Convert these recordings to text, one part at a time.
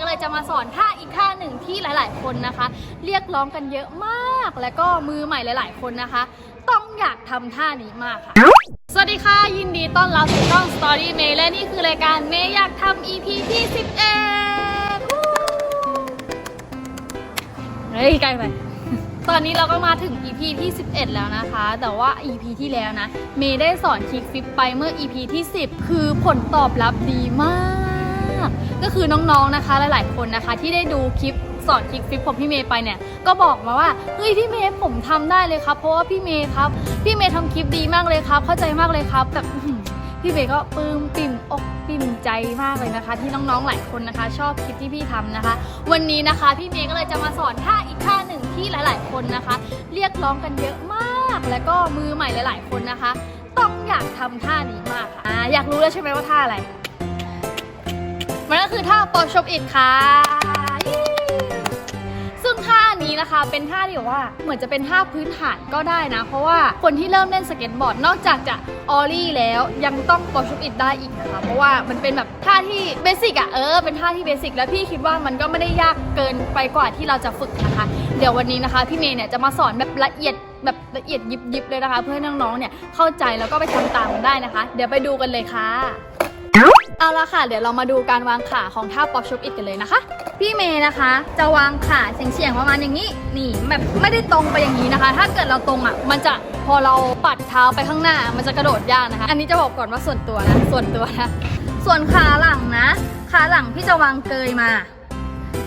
ก็เลยจะมาสอนท่าอีกท่าหนึ่งที่หลาย ๆ คนนะคะ เรียกร้องกันเยอะมาก แล้วก็มือใหม่หลาย ๆ คนนะคะ ต้องอยากทำท่านี้มากค่ะ สวัสดีค่ะ ยินดีต้อนรับสู่ช่อง Story May และนี่คือรายการเมย์อยากทำ EP ที่11เฮ้ยใกล้ไปตอนนี้เราก็มาถึง EP ที่ 11 แล้วนะคะ แต่ว่า EP ที่แล้วนะ เมย์ได้สอนคลิกฟิปไปเมื่อ EP ที่ 10 คือผลตอบรับดีมาก ก็คือน้องๆนะคะ หลายๆคนนะคะ ที่ได้ดูคลิปสอนคลิกฟิปของพี่เมย์ไปเนี่ยก็บอกมาว่าเฮ้ยพี่เมย์ผมทำได้เลยครับ เพราะว่าพี่เมย์ครับพี่เมย์ทำคลิปดีมากเลยครับ เข้าใจมากเลยครับแบบพี่เมย์ก็ปลื้มปิ่มอกปิ่มใจมากเลยนะคะ ที่น้องๆหลายคนนะคะ ชอบคลิปที่พี่ทำนะคะ วันนี้นะคะพี่เมย์ก็เลยจะมาสอนท่าอีกท่าหนึ่งที่หลาย ๆ คนนะคะ เรียกร้องกันเยอะมาก แล้วก็มือใหม่หลาย ๆ คนนะคะ ต้องอยากทำท่านี้มากค่ะอยากรู้แล้วใช่ไหมว่าท่าอะไร มันก็คือท่าปอชบอิดค่ะ ซึ่งท่านี้นะคะเป็นท่าที่ว่าเหมือนจะเป็นท่าพื้นฐานก็ได้นะ เพราะว่าคนที่เริ่มเล่นสเก็ตบอร์ดนอกจากจะออลี่แล้วยังต้องปอชบอิดได้อีกนะคะ เพราะว่ามันเป็นแบบท่าที่เบสิกอะเออเป็นท่าที่เบสิกแล้วพี่คิดว่ามันก็ไม่ได้ยากเกินไปกว่าที่เราจะฝึกนะคะ เดี๋ยววันนี้นะคะ พี่เมย์เนี่ยจะมาสอนแบบละเอียดแบบละเอียดยิบยิบๆเลยนะคะ เพื่อให้น้องๆเนี่ยเข้าใจแล้วก็ไปทำตามกันได้นะคะ เดี๋ยวไปดูกันเลยค่ะ เอาละค่ะ เดี๋ยวเรามาดูการวางขาของท่าป๊อปชุบอิดกันเลยนะคะ พี่เมย์นะคะ จะวางขาเฉียงๆประมาณอย่างนี้นี่แบบไม่ได้ตรงไปอย่างนี้นะคะ ถ้าเกิดเราตรงอะ มันจะพอเราปัดเท้าไปข้างหน้า มันจะกระโดดยากนะคะ อันนี้จะบอกก่อนว่าส่วนตัวนะส่วนตัวนะส่วนขาหลังนะ ขาหลังพี่จะวางเกยมา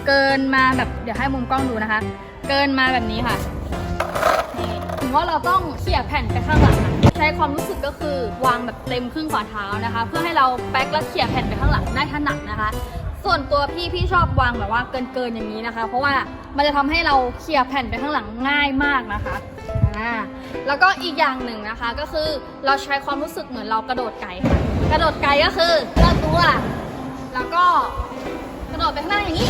เกินมาแบบเดี๋ยวให้มุมกล้องดูนะคะ เกินมาแบบนี้ค่ะนี่ ถึงว่าเราต้องเขี่ยแผ่นไปข้างหลังใช้ความรู้สึกก็คือวางแบบเต็มครึ่งฝ่าเท้านะคะ เพื่อให้เราแป๊กและเขี่ยแผ่นไปข้างหลังได้ถนัดนะคะ ส่วนตัวพี่พี่ชอบวางแบบว่าเกินเกินๆอย่างนี้นะคะ เพราะว่ามันจะทำให้เราเขี่ยแผ่นไปข้างหลังง่ายมากนะคะอ่าแล้วก็อีกอย่างหนึ่งนะคะก็คือเราใช้ความรู้สึกเหมือนเรากระโดดไกลค่กระโดดไกลก็คือเลื่อนตัวแล้วก็กระโดดไปข้างหน้าอย่างนี้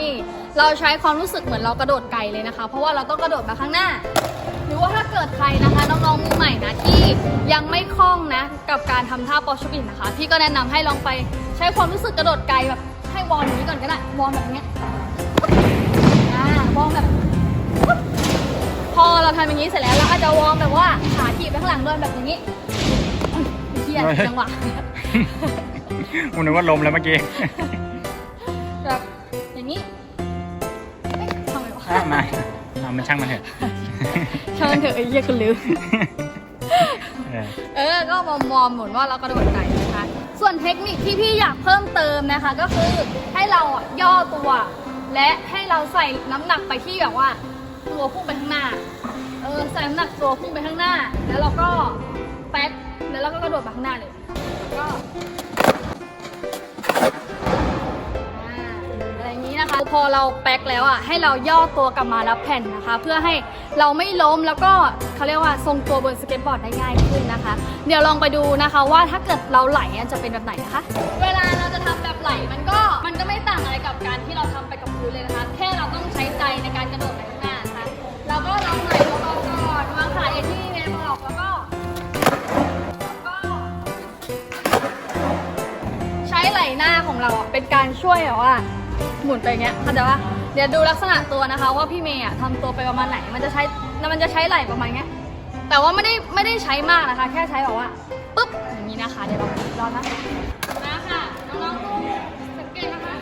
นี่เราใช้ความรู้สึกเหมือนเรากระโดดไกลเลยนะคะ เพราะว่าเราต้องกระโดดมาข้างหน้า หรือว่าถ้าเกิดใครนะคะน้องๆมือใหม่นะที่ยังไม่คล่องนะกับการทำท่าปอชบินนะคะ พี่ก็แนะนำให้ลองไปใช้ความรู้สึกกระโดดไกลแบบให้วอร์มอย่างนี้ก่อนก็ได้วอร์มแบบเนี้ยอ่าวอร์มแบบปุ๊บพอเราทำอย่างนี้เสร็จแล้วเราก็จะวอร์มแบบว่าขาถีบไปข้างหลังด้วยแบบอย่างนี้เฮียจังหวะผมนึกว่าลมแล้วเมื่อกี้แบบอย่าง นี้เอ๊ะทำไมวะ อะมาเอามันช่างมันเถอะช่างมันเถอะไอ้เหี้ยคุณลืม เออ เออ ก็มอมมอมๆเหมือนว่าเรากระโดดไกลนะคะ ส่วนเทคนิคที่พี่อยากเพิ่มเติมนะคะ ก็คือให้เราอะย่อตัว และให้เราใส่น้ำหนักไปที่แบบว่า ตัวพุ่งไปข้างหน้า เออ ใส่น้ำหนักตัวพุ่งไปข้างหน้า แล้วเราก็แป๊กแล้วเราก็กระโดดไปข้างหน้าเลยแล้วก็ พอเราแป๊กแล้วอะให้เราย่อตัวกลับมารับแผ่นนะคะ เพื่อให้เราไม่ล้มแล้วก็เขาเรียกว่าทรงตัวบนสเก็ตบอร์ดได้ง่ายขึ้นนะคะ เดี๋ยวลองไปดูนะคะว่าถ้าเกิดเราไหลจะเป็นแบบไหนนะคะ เวลาเราจะทำแบบไหลมันก็มันก็ไม่ต่างอะไรกับการที่เราทำไปกับพื้นเลยนะคะ แค่เราต้องใช้ใจในการกระโดดไปข้างหน้านะคะเราก็ลองไหลเบาๆก่อนวางขาอย่างที่เมย์บอกแล้วก็แล้วก็ใช้ไหลหน้าของเราเป็นการช่วยแบบว่า หมุนไปอย่างเงี้ยเข้าใจปะเดี๋ยวดูลักษณะตัวนะคะ ว่าพี่เมย์อะทำตัวไปประมาณไหน มันจะใช้มันจะใช้ไหล่ประมาณเงี้ย แต่ว่าไม่ได้ไม่ได้ใช้มากนะคะ แค่ใช้แบบว่าปุ๊บอย่างนี้นะคะ เดี๋ยวเรารองนะมาค่ะน้องๆดูสังเกตนะคะ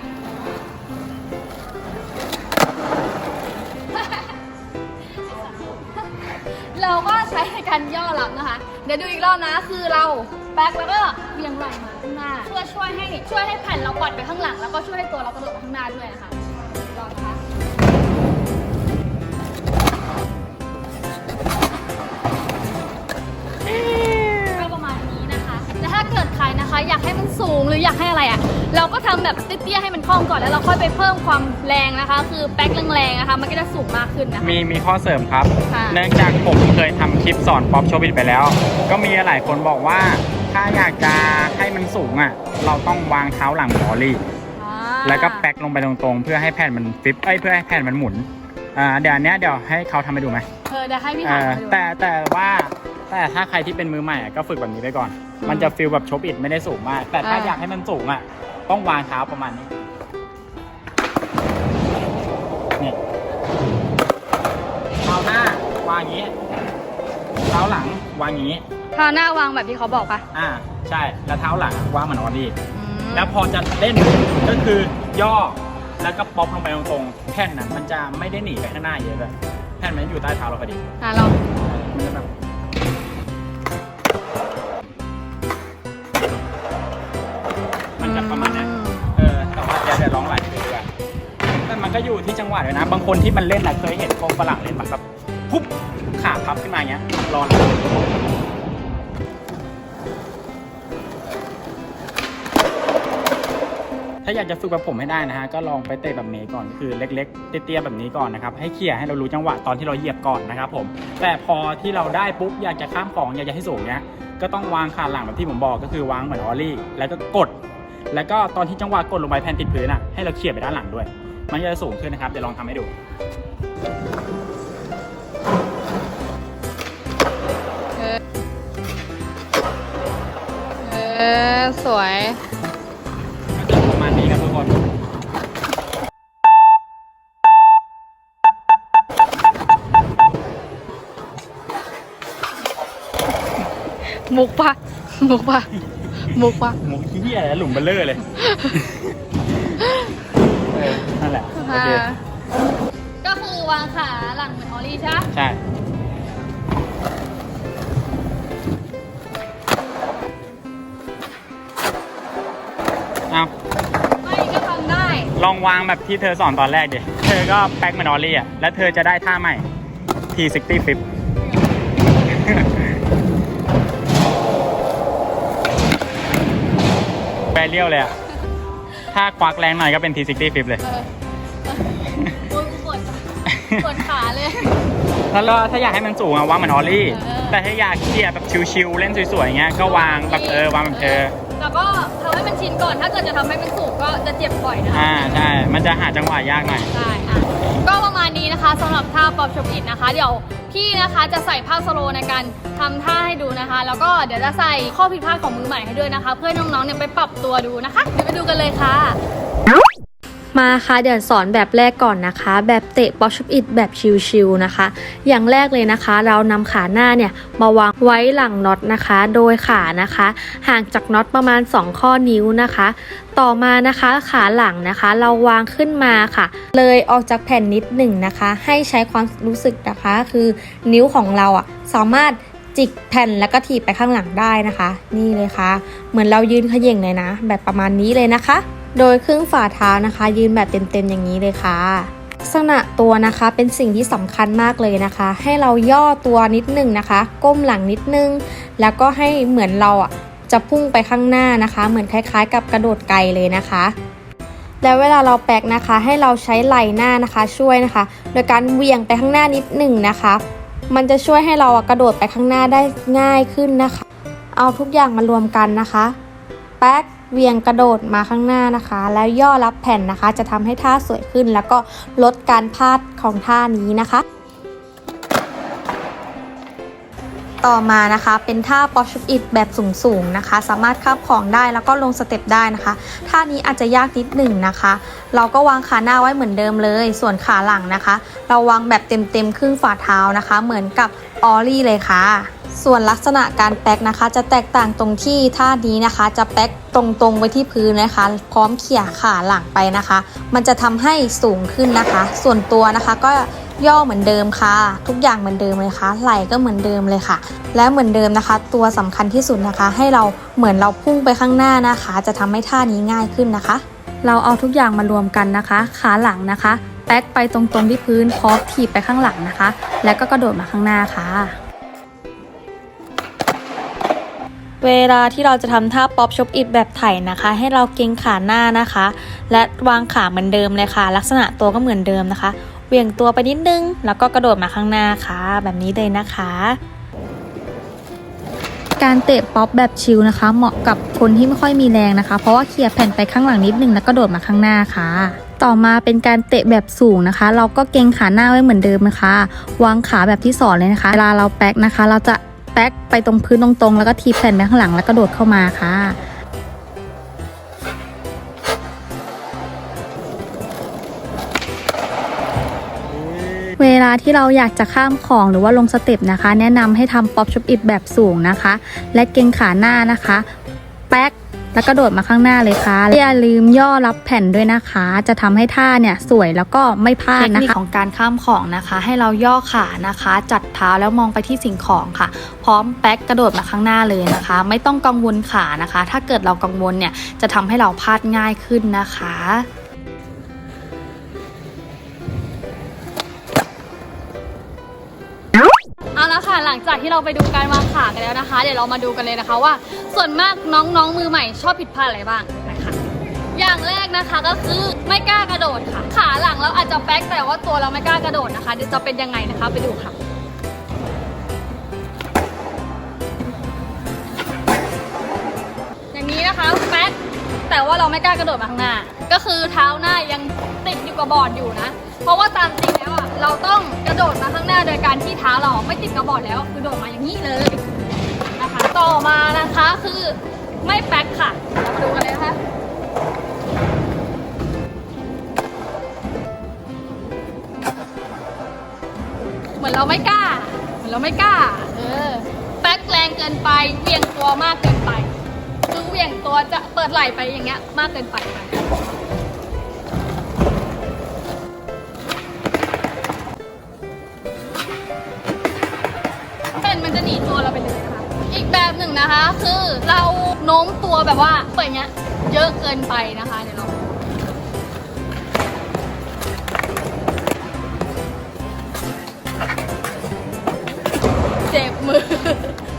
เราก็ใช้ในการย่อหลังนะคะ เดี๋ยวดูอีกรอบนะคือเรา บ็คแล้วก็เบี่ยงไหล่มาข้างหน้าเพื่อช่วยให้ช่วยให้แผ่นเราปัดไปข้างหลัง แล้วก็ช่วยให้ตัวเรากระโดดไปข้างหน้าด้วยนะคะอีกรอบนะคะก็ประมาณนี้นะคะแต่ถ้าเกิดใครนะคะ อยากให้มันสูงหรืออยากให้อะไรอะ่ะเราก็ทำแบบเตี้ยๆให้มันคล่องก่อนแล้วเราค่อยไปเพิ่มความแรงนะคะ คือแป๊กแรงๆนะคะ มันก็จะสูงมากขึ้นนะคะ มีมีข้อเสริมครับค่ะเนื่องจากผมเคยทำคลิปสอนป๊อปโชบิดไปแล้ว ก็มีหลายคนบอกว่า ถ้าอยากจะให้มันสูงอะ เราต้องวางเท้าหลังบอลลี่แล้วก็แป๊กลงไปตรงๆ เพื่อให้แผ่นมันฟิปเอ้ยเพื่อให้แผ่นมันหมุนอ่าเดี๋ยวอันเนี้ยเดี๋ยวให้เขาทำให้ดูไหมเออเดี๋ยวให้พี่เอถามดูแต่แต่ว่าแต่ถ้าใครที่เป็นมือใหม่ก็ฝึกแบบนี้ไปก่อน มันจะฟิลแบบชบอิดไม่ได้สูงมาก แต่ถ้าอยากให้มันสูงอะต้องวางเท้าประมาณนี้นี่เท้าหน้าวางอย่างนี้ ท้าหลังวางอย่างนี้ เท้าหน้าวางแบบที่เขาบอกปะอ่า ใช่ แล้วเท้าหลังวางเหมือนออดี้ อืมแล้วพอจะเล่นก็คือย่อแล้วก็ป๊อปลงไปตรงๆแผ่นน่ะมันจะไม่ได้หนีไปข้างหน้าเยอะเลยแผ่นมันอยู่ใต้เท้าเราพอดีอะลองมันจะแบบ มันก็อยู่ที่จังหวะด้วยนะ บางคนที่มันเล่นนะเคยเห็นพวกฝรั่งเล่นแบบแบบปุ๊บขาพับขึ้นมาอย่างเงี้ยร้อนถ้าอยากจะฝึกแบบผมให้ได้นะฮะก็ลองไปเตะแบบเมย์ก่อนคือเล็กๆ เตี้ยๆแบบนี้ก่อนนะครับให้เขี่ยให้เรารู้จังหวะตอนที่เราเหยียบก่อนนะครับผมแต่พอที่เราได้ปุ๊บอยากจะข้ามของอยากจะให้สูงเนี้ยก็ต้องวางขาหลังแบบที่ผมบอกก็คือวางเหมือนออลลี่ แล้วก็กด แล้วก็ตอนที่จังหวะกดลงไปแผ่นติดพื้นอะให้เราเขี่ยไปด้านหลังด้วย มันจะสูงขึ้นนะครับ เดี๋ยวลองทำให้ดูเออสวยก็จะประมาณนี้ครับทุกคนมุกปะมุกปะมุกปะหมุกเหี้ยอะไรหลุมเบลเลอร์เลยเออนั่นแหละโอเคอ่าก็คือวางขาหลังเหมือนออลลี่ใช่ปะใช่ เอาไม่ก็ทำได้ ลองวางแบบที่เธอสอนตอนแรกดิ เธอก็แป๊กเหมือนออลลี่อะ แล้วเธอจะได้ท่าใหม่ T60 flip แปรเลี้ยวเลยอะ ถ้าควักแรงหน่อยก็เป็น T60 flip เลยเออโอ้ยกูปวดปวดขาเลย แล้วก็ถ้าอยากให้มันสูงอะวางเหมือนออลลี่ เออ แต่ถ้าอยากเขี่ยแบบชิวๆเล่นสวยๆอย่างเงี้ยก็วางแบบเออวางแบบเธอแล้วก็ทำให้มันชินก่อน ถ้าเกิดจะทำให้มันสูงก็จะเจ็บบ่อยนะคะอ่าใช่ มันจะหาจังหวะยากหน่อย ใช่อะ ก็ประมาณนี้นะคะสำหรับท่าป๊อปชอปอิดนะคะ เดี๋ยวพี่นะคะจะใส่ภาพสโลในการทำท่าให้ดูนะคะ แล้วก็เดี๋ยวจะใส่ข้อผิดพลาดของมือใหม่ให้ด้วยนะคะ เพื่อน้องๆเนี่ยไปปรับตัวดูนะคะเดี๋ยวไปดูกันเลยค่ะ มาค่ะเดี๋ยวสอนแบบแรกก่อนนะคะ แบบเตะป๊อปชุบอิดแบบชิลๆนะคะ อย่างแรกเลยนะคะ เรานำขาหน้าเนี่ยมาวางไว้หลังน็อตนะคะ โดยขานะคะ ห่างจากน็อตประมาณ 2 ข้อนิ้วนะคะ ต่อมานะคะขาหลังนะคะ เราวางขึ้นมาค่ะ เลยออกจากแผ่นนิดหนึ่งนะคะ ให้ใช้ความรู้สึกนะคะ คือนิ้วของเราอะสามารถจิกแผ่นแล้วก็ถีบไปข้างหลังได้นะคะ นี่เลยค่ะ เหมือนเรายืนขย่งเลยนะ แบบประมาณนี้เลยนะคะ โดยครึ่งฝ่าเท้านะคะ ยืนแบบเต็มๆอย่างนี้เลยค่ะลักษณะตัวนะคะเป็นสิ่งที่สำคัญมากเลยนะคะ ให้เราย่อตัวนิดนึงนะคะ ก้มหลังนิดนึง แล้วก็ให้เหมือนเราอะจะพุ่งไปข้างหน้านะคะ เหมือนคล้ายๆ กับกระโดดไกลเลยนะคะ แล้วเวลาเราแปลกนะคะ ให้เราใช้ไหล่หน้านะคะ ช่วยนะคะ โดยการเหวี่ยงไปข้างหน้านิดหนึ่งนะคะ มันจะช่วยให้เรากระโดดไปข้างหน้าได้ง่ายขึ้นนะคะ เอาทุกอย่างมารวมกันนะคะ แป๊ก เวียงกระโดดมาข้างหน้านะคะ แล้วย่อรับแผ่นนะคะ จะทำให้ท่าสวยขึ้น แล้วก็ลดการพลาดของท่านี้นะคะ ต่อมานะคะเป็นท่าปอชุบอิดแบบสูงๆนะคะ สามารถข้ามของได้แล้วก็ลงสเต็ปได้นะคะ ท่านี้อาจจะยากนิดหนึ่งนะคะ เราก็วางขาหน้าไว้เหมือนเดิมเลย ส่วนขาหลังนะคะ เราวางแบบเต็มๆครึ่งฝ่าเท้านะคะ เหมือนกับออลลี่เลยค่ะ ส่วนลักษณะการแป๊กนะคะ จะแตกต่างตรงที่ท่านี้นะคะ จะแป๊กตรงๆไว้ที่พื้นนะคะ พร้อมเขี่ยขาหลังไปนะคะ มันจะทำให้สูงขึ้นนะคะ ส่วนตัวนะคะก็ย่อเหมือนเดิมค่ะ ทุกอย่างเหมือนเดิมเลยค่ะไหล่ก็เหมือนเดิมเลยค่ะ และเหมือนเดิมนะคะ ตัวสำคัญที่สุดนะคะ ให้เราเหมือนเราพุ่งไปข้างหน้านะคะ จะทำให้ท่านี้ง่ายขึ้นนะคะ เราเอาทุกอย่างมารวมกันนะคะ ขาหลังนะคะแป๊กไปตรงๆที่พื้นพร้อมถีบไปข้างหลังนะคะ แล้วก็กระโดดมาข้างหน้าค่ะ เวลาที่เราจะทำท่าป๊อปชบอิดแบบไถ่นะคะ ให้เราเกรงขาหน้านะคะ และวางขาเหมือนเดิมเลยค่ะ ลักษณะตัวก็เหมือนเดิมนะคะเหวี่ยงตัวไปนิดนึง แล้วก็กระโดดมาข้างหน้าค่ะ แบบนี้เลยนะคะ การเตะป๊อปแบบชิลนะคะ เหมาะกับคนที่ไม่ค่อยมีแรงนะคะ เพราะว่าเคลียร์แผ่นไปข้างหลังนิดนึงแล้วก็โดดมาข้างหน้าค่ะ ต่อมาเป็นการเตะแบบสูงนะคะ เราก็เกรงขาหน้าไว้เหมือนเดิมนะคะ วางขาแบบที่สอนเลยนะคะ เวลาเราแป๊กนะคะ เราจะ แป๊กไปตรงพื้นตรงๆ แล้วก็ทีแผ่นไปข้างหลังแล้วก็โดดเข้ามาค่ะ เวลาที่เราอยากจะข้ามของหรือว่าลงสเต็ปนะคะ แนะนำให้ทำป๊อปชุบอิดแบบสูงนะคะ และเกรงขาหน้านะคะ แป๊ก แล้วก็โดดมาข้างหน้าเลยค่ะอย่าลืมย่อรับแผ่นด้วยนะคะ จะทำให้ท่าเนี่ยสวยแล้วก็ไม่พลาดนะคะของการข้ามของนะคะ ให้เราย่อขานะคะ จัดเท้าแล้วมองไปที่สิ่งของค่ะ พร้อมแป๊กกระโดดมาข้างหน้าเลยนะคะ ไม่ต้องกังวลขานะคะ ถ้าเกิดเรากังวลเนี่ยจะทำให้เราพลาดง่ายขึ้นนะคะ ละค่ะหลังจากที่เราไปดูการวางขากันแล้วนะคะ เดี๋ยวเรามาดูกันเลยนะคะว่า ส่วนมากน้องๆมือใหม่ชอบผิดพลาดอะไรบ้างนะคะอย่างแรกนะคะก็คือไม่กล้ากระโดดค่ะ ขาหลังเราอาจจะแป๊กแต่ว่าตัวเราไม่กล้ากระโดดนะคะเดี๋ยวจะเป็นยังไงนะคะไปดูค่ะอย่างนี้นะคะแป๊กแต่ว่าเราไม่กล้ากระโดดมาข้างหน้า ก็คือเท้าหน้ายังติดอยู่กับบอร์ดอยู่นะ เพราะว่าตามจริงแล้วอะ เราต้องกระโดดมาข้างหน้าโดยการที่เท้าเราไม่ติดกับบอร์ดแล้วคือโดดมาอย่างนี้เลยนะคะ ต่อมานะคะคือไม่แป๊กค่ะเรามาดูกันเลยนะคะเหมือนเราไม่กล้า เหมือนเราไม่กล้า เออแป๊กแรงเกินไปเวียงตัวมากเกินไปคือเวียงตัวจะเปิดไหล่ไปอย่างเงี้ยมากเกินไปค่ะีตัวเราไปเลยนะคะ อีกแบบหนึ่งนะคะคือเราโน้มตัวแบบว่าเปิดอย่างเงี้ยเยอะเกินไปนะคะเดี๋ยวเราเจ็บมือ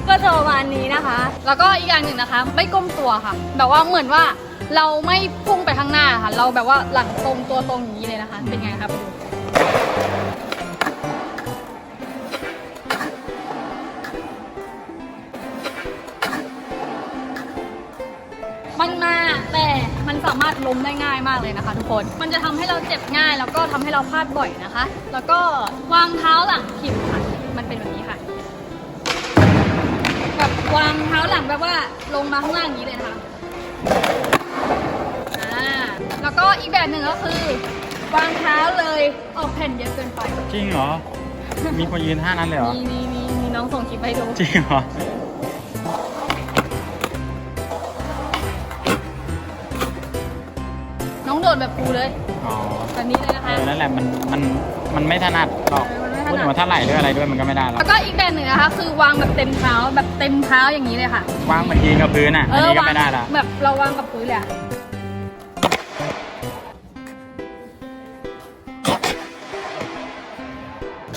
ก็จะประมาณนี้นะคะ แล้วก็อีกอย่างหนึ่งนะคะ ไม่ก้มตัวค่ะ แบบว่าเหมือนว่าเราไม่พุ่งไปข้างหน้าค่ะ เราแบบว่าหลังตรงตัวตรงอย่างนี้เลยนะคะ เป็นไงครับ สามารถล้มได้ง่ายมากเลยนะคะ ทุกคน มันจะทำให้เราเจ็บง่าย แล้วก็ทำให้เราพลาดบ่อยนะคะ แล้วก็วางเท้าหลังผิดค่ะ มันเป็นแบบนี้ค่ะ แบบวางเท้าหลังแบบว่าลงมาข้างล่างอย่างนี้เลยนะคะอ่าแล้วก็อีกแบบหนึ่งก็คือ วางเท้าเลยออกแผ่นเยอะเกินไป จริงเหรอ มีคนยืนท่านั้นเลยเหรอ มีมีมีมีน้องส่งคลิปให้ดู จริงเหรอ ดดแบบครูเลยอ๋อแบบนี้เลยนะเอคะ อนั่นแหละมันมันมันไม่ถนัดหรอกเออมันไม่ถนัดพูดถึงว่าถ้าไหลด้วยอะไรด้วยมันก็ไม่ได้หรอกแล้วก็อีกแบบหนึ่งนะคะ คือวางแบบเต็มเท้าแบบเต็มเท้าอย่างนี้เลยค่ะวางเหมือนยืนกับพื้นอะอันนี้ก็ไม่ได้ละแบบเราวางกับพื้นเลยอะ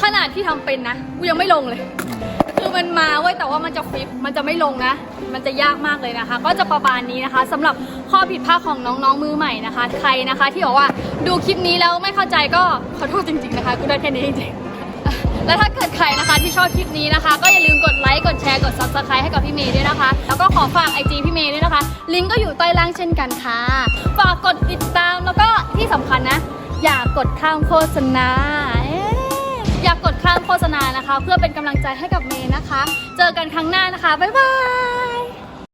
ขนาดที่ทำเป็นนะกูยังไม่ลงเลยคือ มันมาเว้ยแต่ว่ามันจะฟลิปมันจะไม่ลงนะ มันจะยากมากเลยนะคะ ก็จะประมาณนี้นะคะสำหรับข้อผิดพลาดของน้องๆมือใหม่นะคะ ใครนะคะ ที่บอกว่าดูคลิปนี้แล้วไม่เข้าใจก็ขอโทษจริง ๆนะคะกูได้แค่นี้จริงๆและถ้าเกิดใครนะคะที่ชอบคลิปนี้นะคะ ก็อย่าลืมกดไลค์กดแชร์กด subscribe ให้กับพี่เมย์ด้วยนะคะ แล้วก็ขอฝาก IG พี่เมย์ด้วยนะคะ ลิงก์ก็อยู่ใต้ล่างเช่นกันค่ะ ฝากกดติดตามแล้วก็ที่สำคัญนะ อย่ากดข้ามโฆษณาเอย่ากดข้ามโฆษณานะคะ เพื่อเป็นกำลังใจให้กับเมย์นะคะ เจอกันครั้งหน้านะคะ บ๊ายบาย